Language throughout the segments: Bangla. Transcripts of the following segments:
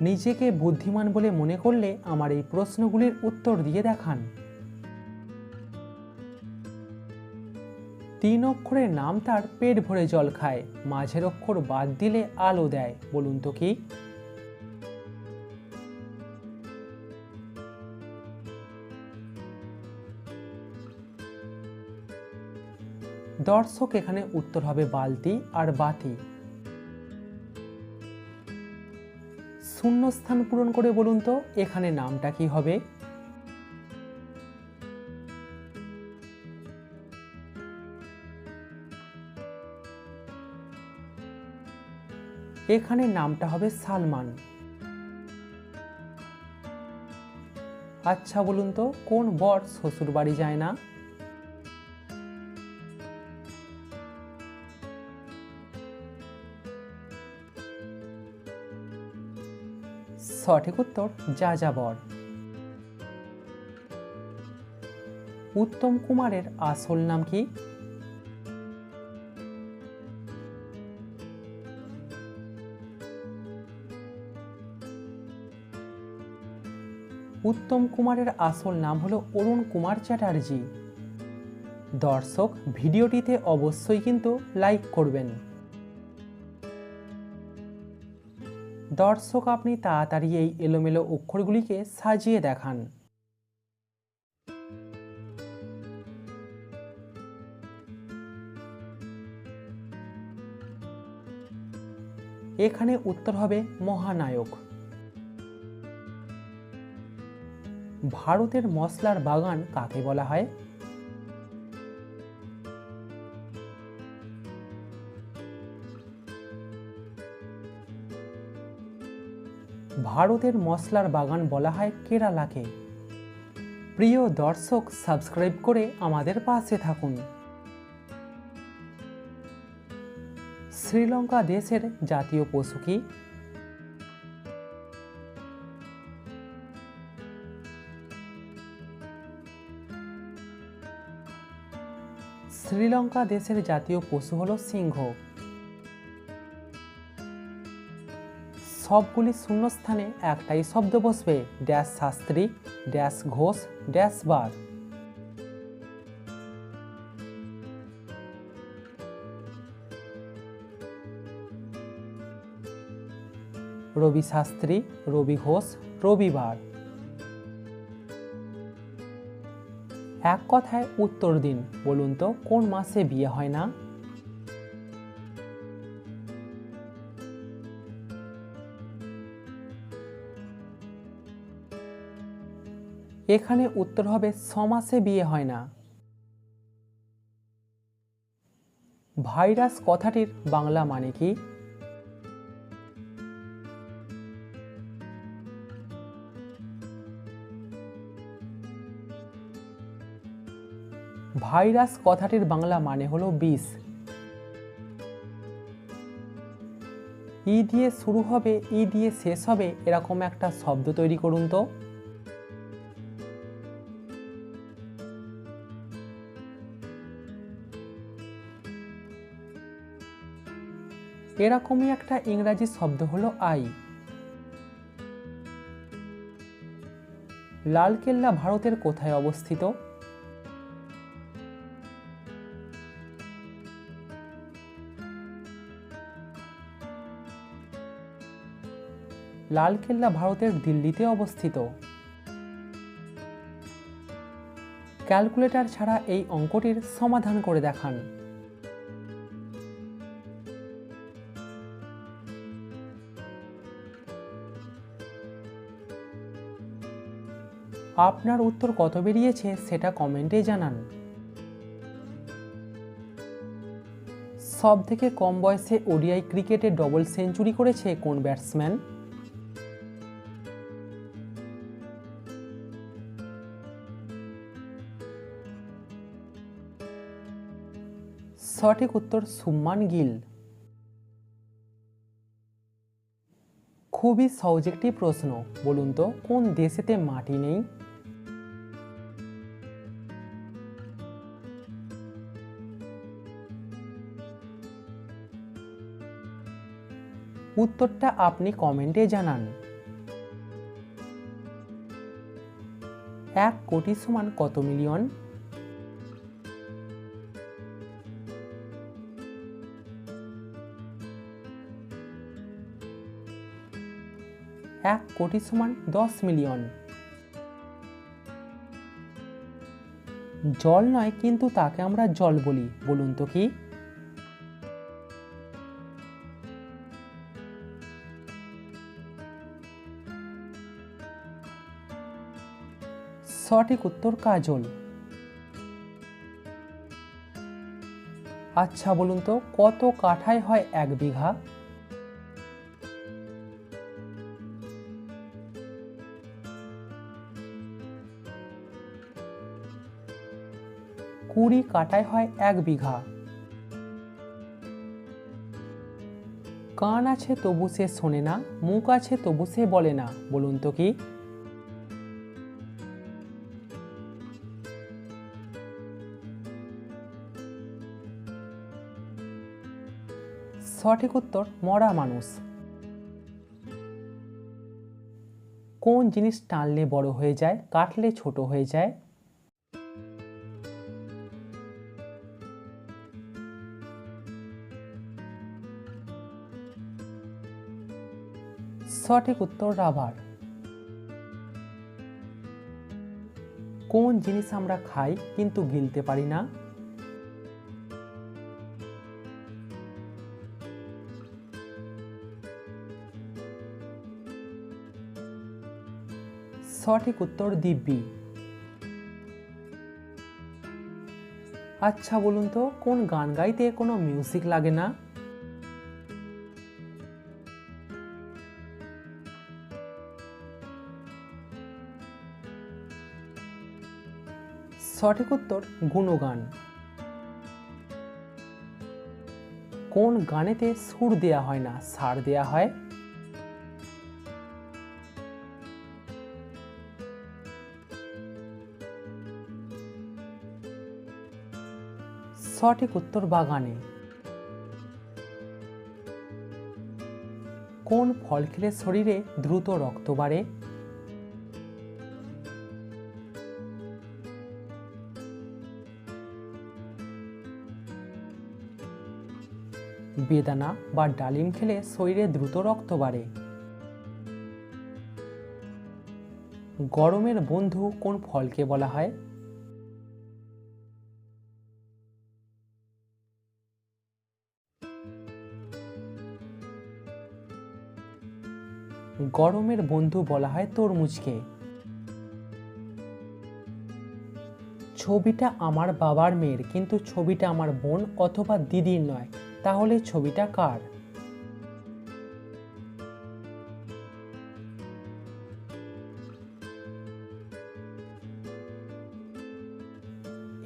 নিজেকে বুদ্ধিমান বলে মনে করলে আমার এই প্রশ্নগুলির উত্তর দিয়ে দেখান। তিন অক্ষরের নাম তার পেট ভরে জল খায়, মাঝের অক্ষর বাদ দিলে আলো দেয়, বলুন তো কি? দর্শক, এখানে উত্তর হবে বালতি আর বাতি। শূন্যস্থান পূরণ করে বলুন তো, এখানে নামটা কি হবে? এখানে নামটা হবে সালমান। আচ্ছা বলুন তো, কোন বর শ্বশুর বাড়ি যায় না? সঠিক উত্তর যাযাবর। উত্তম কুমারের আসল নাম কি? উত্তম কুমারের আসল নাম হলো অরুণ কুমার চ্যাটার্জি। দর্শক ভিডিওটিতে অবশ্যই কিন্তু লাইক করবেন। দর্শক আপনি তাড়াতাড়ি এই এলোমেলো অক্ষরগুলিকে সাজিয়ে দেখান। এখানে উত্তর হবে মহানায়ক। ভারতের মশলার বাগান কাকে বলা হয়? ভারতের মশলার বাগান বলা হয় কেরালাকে। প্রিয় দর্শক সাবস্ক্রাইব করে আমাদের পাশে থাকুন। শ্রীলঙ্কা দেশের জাতীয় পশু কি? শ্রীলঙ্কা দেশের জাতীয় পশু হল সিংহ। সবগুলি শূন্যস্থানে একটাই শব্দ বসবে, dash Shastri, dash Ghosh, dash বার। রবি শাস্ত্রী, রবি ঘোষ রবিবার এক কথায় উত্তর দিন, বলুন তো, কোন মাসে বিয়ে হয় না? এখানে উত্তর হবে ছমাসে বিয়ে হয় না। ভাইরাস কথাটির বাংলা মানে কি? ভাইরাস কথাটির বাংলা মানে হলো বিষ। ই দিয়ে শুরু হবে, ই দিয়ে শেষ হবে, এরকম একটা শব্দ তৈরি করুন তো। এরকমই একটা ইংরাজি শব্দ হলো আই। লালকেল্লা ভারতের কোথায় অবস্থিত? লালকেল্লা ভারতের দিল্লিতে অবস্থিত। ক্যালকুলেটর ছাড়া এই অঙ্কটির সমাধান করে দেখান। আপনার উত্তর কত বেরিয়েছে সেটা কমেন্টে জানান। সব থেকে কম বয়সে ওডিআই ক্রিকেটে ডবল সেঞ্চুরি করেছে কোন ব্যাটসম্যান সঠিক উত্তর সুম্মান গিল। খুবই সহজ একটি প্রশ্ন, বলুন তো, কোন দেশেতে মাটি নেই? উত্তরটা আপনি কমেন্টে জানান। এক কোটি সমান কত মিলিয়ন? এক কোটি সমান দশ মিলিয়ন। জল নয়, কিন্তু তাকে আমরা জল বলি, বলুন তো কি? সঠিক উত্তর কাজল। আচ্ছা বলুন তো, কত কাঠায় হয় এক বিঘা? কুড়ি কাটায় হয় এক বিঘা। কান আছে তবু সে শোনে না, মুখ আছে তবু সে বলে না, বলুন তো কি? সঠিক উত্তর, মরা মানুষ। কোন জিনিস টানলে বড় হয়ে যায়, কাটলে ছোট হয়ে যায়? সঠিক উত্তর, রাবার। কোন জিনিস আমরা খাই, কিন্তু গিলতে পারি না? সঠিক উত্তর দিব্যি আচ্ছা বলুন তো, কোন গান গাইতে কোনো মিউজিক লাগে না? সঠিক উত্তর, গুণগান। কোন গানেতে সুর দেয়া হয় না, সার দেয়া হয়? সঠিক উত্তর বাগানে। কোন ফল খেলে শরীরে দ্রুত রক্ত বাড়ে? বেদানা বা ডালিম খেলে শরীরে দ্রুত রক্ত বাড়ে। গরমের বন্ধু কোন ফলকে বলা হয়? গরমের বন্ধু বলা হয় তরমুজকে। ছবিটা আমার বাবার মেয়ের, কিন্তু ছবিটা আমার বোন অথবা দিদির নয়। তাহলে ছবিটা কার?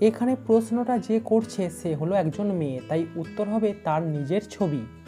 এখানে প্রশ্নটা যে করছে সে হলো একজন মেয়ে, তাই উত্তর হবে তার নিজের ছবি।